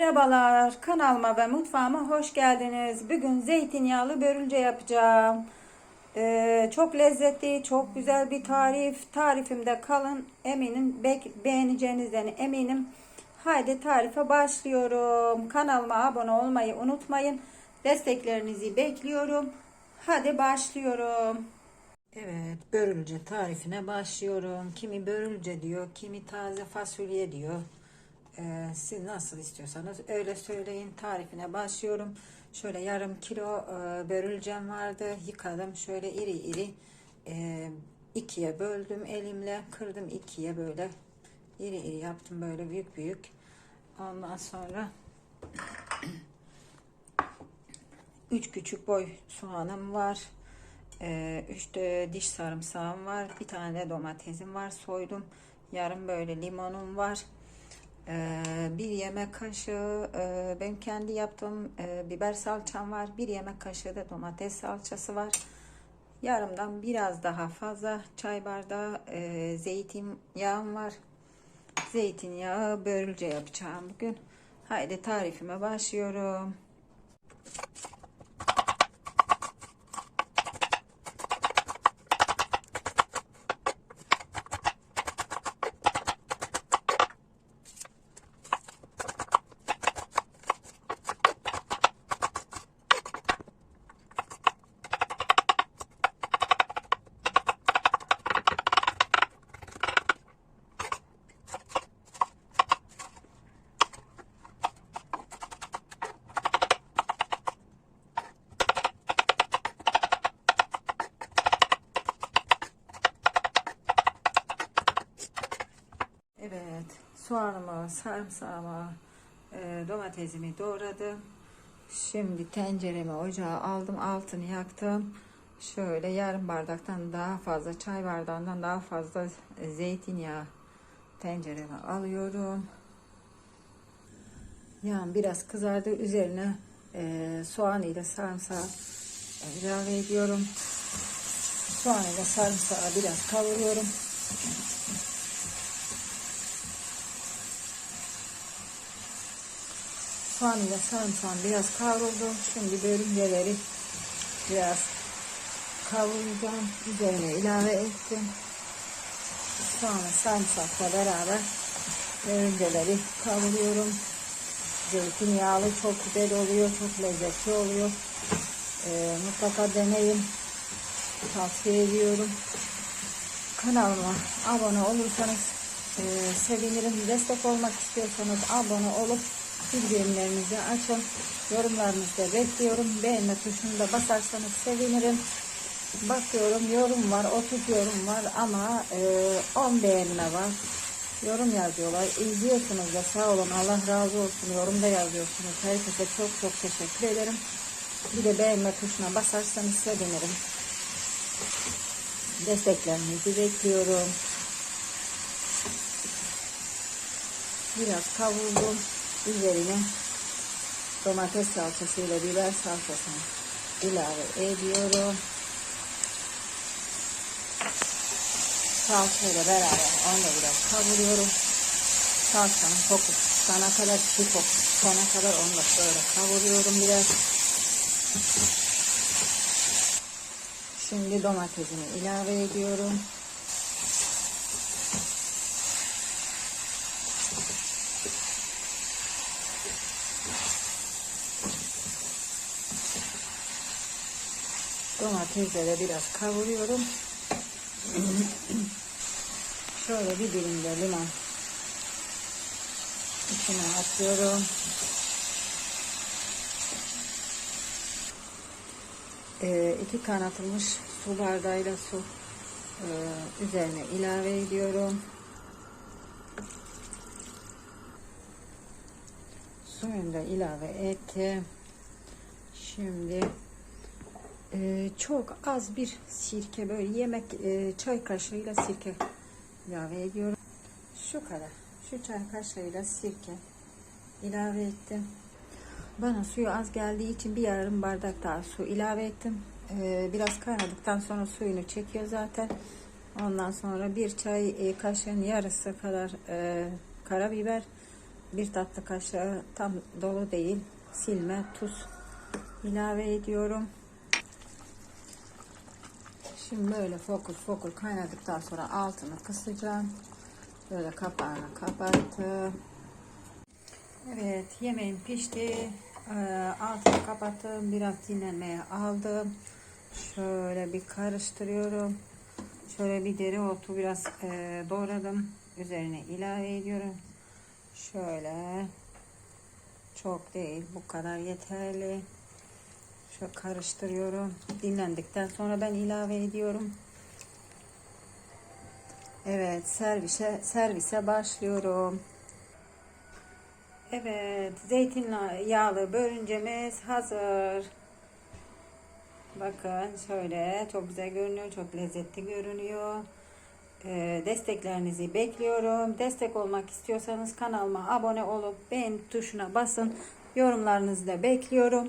Merhabalar, kanalıma ve mutfağıma hoş geldiniz. Bugün zeytinyağlı börülce yapacağım. Ee, çok lezzetli, çok güzel bir tarif. Tarifimde kalın, eminim beğeneceğinizden eminim. Haydi tarife başlıyorum. Kanalıma abone olmayı unutmayın. Desteklerinizi bekliyorum. Hadi başlıyorum. Evet, börülce tarifine başlıyorum. Kimi börülce diyor, kimi taze fasulye diyor. Ee, siz nasıl istiyorsanız öyle söyleyin. Tarifine başlıyorum. Şöyle yarım kilo e, börülcem vardı. Yıkadım. Şöyle iri iri e, ikiye böldüm elimle. Kırdım ikiye böyle. iri iri yaptım böyle büyük büyük. Ondan sonra üç küçük boy soğanım var. Ee, üç de diş sarımsağım var. Bir tane domatesim var. Soydum. Yarım böyle limonum var. Ee, bir yemek kaşığı e, benim kendi yaptığım e, biber salçam var. Bir yemek kaşığı da domates salçası var. Yarımdan biraz daha fazla çay bardağı e, zeytinyağım var. Zeytinyağı börülce yapacağım bugün. Haydi tarifime başlıyorum. Evet, soğanımı, sarımsağımı, e, domatesimi doğradım. Şimdi tenceremi ocağa aldım, altını yaktım. Şöyle yarım bardaktan daha fazla, çay bardağından daha fazla zeytinyağı tencereme alıyorum. Yağım biraz kızardı. Üzerine e, soğan ile sarımsağı ilave ediyorum. Soğan ile sarımsağı biraz kavuruyorum. Soğan ile biraz kavruldu. Şimdi bölümleri biraz kavuracağım. Üzerine ilave ettim. Soğanı sarımsakla beraber bölümleri kavuruyorum. Zeytinyağlı çok güzel oluyor. Çok lezzetli oluyor. Ee, mutlaka deneyin. Tavsiye ediyorum. Kanalıma abone olursanız e, sevinirim. Destek olmak istiyorsanız abone olup bildirimlerinizi açın. Yorumlarınızı da bekliyorum. Beğenme tuşunu da basarsanız sevinirim. Bakıyorum yorum var, 30 yorum var ama e, 10 beğenme var. Yorum yazıyorlar. İzliyorsunuz da sağ olun. Allah razı olsun. Yorumda yazıyorsunuz. Herkese çok çok teşekkür ederim. Bir de beğenme tuşuna basarsanız sevinirim. Desteklerinizi bekliyorum. Biraz kavurdum. Üzerine domates salçası ile biber salçasını ilave ediyorum. Salçayla beraber onu da biraz kavuruyorum. Salçanın kokusu sana kadar çiğ kokusu sana kadar onu da böyle kavuruyorum biraz. Şimdi domatesini ilave ediyorum. Domatesle de biraz kavuruyorum. Şöyle bir dilim de limon içine atıyorum. Ee, iki kaynatılmış su bardağıyla su e, üzerine ilave ediyorum. Suyunu da ilave ettim. Şimdi e, çok az bir sirke böyle yemek e, çay kaşığıyla sirke ilave ediyorum. Şu kadar. Şu çay kaşığıyla sirke ilave ettim. Bana suyu az geldiği için bir yarım bardak daha su ilave ettim. Ee, biraz kaynadıktan sonra suyunu çekiyor zaten. Ondan sonra bir çay e, kaşığın yarısı kadar e, karabiber bir tatlı kaşığı tam dolu değil silme tuz ilave ediyorum. Şimdi böyle fokur fokur kaynadıktan sonra altını kısacağım. Böyle kapağını kapattım. Evet yemeğim pişti. Ee, altını kapattım. Biraz dinlenmeye aldım. Şöyle bir karıştırıyorum. Şöyle bir dereotu biraz e, doğradım. Üzerine ilave ediyorum. Şöyle çok değil bu kadar yeterli. Şöyle karıştırıyorum. Dinlendikten sonra ben ilave ediyorum. Evet servise servise başlıyorum. Evet zeytinyağlı börüncemiz hazır. Bakın şöyle çok güzel görünüyor. Çok lezzetli görünüyor. Ee, desteklerinizi bekliyorum. Destek olmak istiyorsanız kanalıma abone olup beğen tuşuna basın. Yorumlarınızı da bekliyorum.